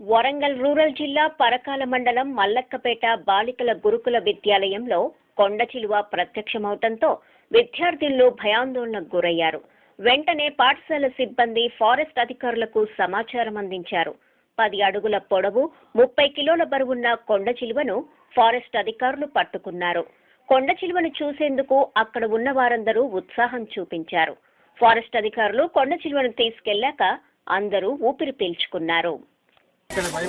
Warangal rural జిల్లా పరకాల మండలం మల్లక్కపేట బాలికల గురుకుల విద్యాలయంలో కొండ చిలువ ప్రత్యక్షమవటంతో విద్యార్థులు భయాందోళనకు గురయ్యారు. వెంటనే పాఠశాల సిబ్బంది ఫారెస్ట్ అధికారులకు సమాచారం అందించారు. పది అడుగుల పొడవు ముప్పై కిలోల బరువున్న కొండ చిలువను ఫారెస్ట్ అధికారులు పట్టుకున్నారు. కొండ చిలువను చూసేందుకు అక్కడ ఉన్న వారందరూ ఉత్సాహం చూపించారు. ఫారెస్ట్ అధికారులు కొండ చిలువను తీసుకెళ్ళాక అందరూ ఊపిరి పీల్చుకున్నారు. మరి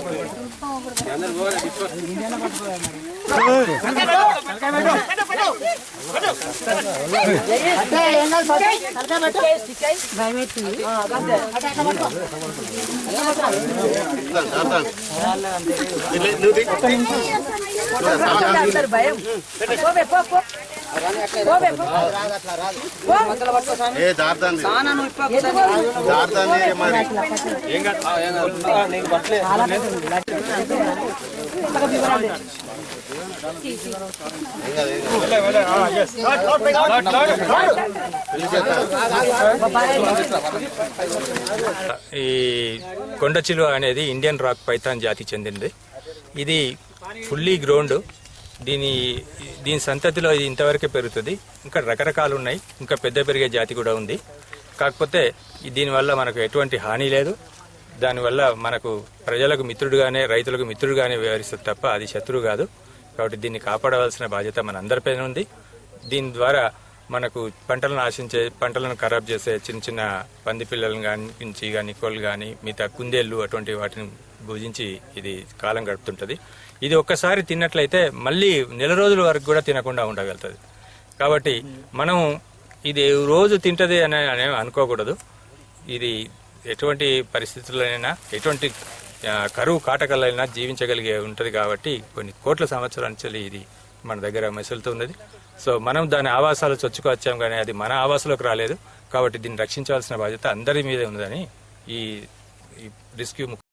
ఈ కొండ చిలువ అనేది ఇండియన్ రాక్ పైథాన్ జాతికి చెందింది. ఇది ఫుల్లీ గ్రౌండ్. దీని దీని సంతతిలో ఇది ఇంతవరకే పెరుగుతుంది. ఇంకా రకరకాలు ఉన్నాయి. ఇంకా పెద్ద పెరిగే జాతి కూడా ఉంది. కాకపోతే దీనివల్ల మనకు ఎటువంటి హాని లేదు. దానివల్ల మనకు ప్రజలకు మిత్రుడుగానే రైతులకు మిత్రుడుగానే వ్యవహరిస్తుంది తప్ప అది శత్రువు కాదు. కాబట్టి దీన్ని కాపాడవలసిన బాధ్యత మన అందరిపైన ఉంది. దీని ద్వారా మనకు పంటలను ఆశించే పంటలను ఖరాబ్ చేసే చిన్న చిన్న పంది పిల్లలను కానీ కానీ కోళ్ళు కానీ మిగతా కుందేళ్ళు అటువంటి వాటిని భుజించి ఇది కాలం గడుపుతుంటుంది. ఇది ఒక్కసారి తిన్నట్లయితే మళ్ళీ నెల రోజుల వరకు కూడా తినకుండా ఉండగలుగుతుంది. కాబట్టి మనం ఇది రోజు తింటది అని అనుకోకూడదు. ఇది ఎటువంటి పరిస్థితుల్లోనైనా ఎటువంటి కరువు కాటకాలైనా జీవించగలిగే ఉంటుంది కాబట్టి కొన్ని కోట్ల సంవత్సరాల నుంచి ఇది మన దగ్గర మెసులుతున్నది సో మనం దాని ఆవాసాలు చొచ్చుకొచ్చాం కానీ అది మన ఆవాసంలోకి రాలేదు. కాబట్టి దీన్ని రక్షించవలసిన బాధ్యత అందరి మీద ఉందని ఈ ఈ రెస్క్యూ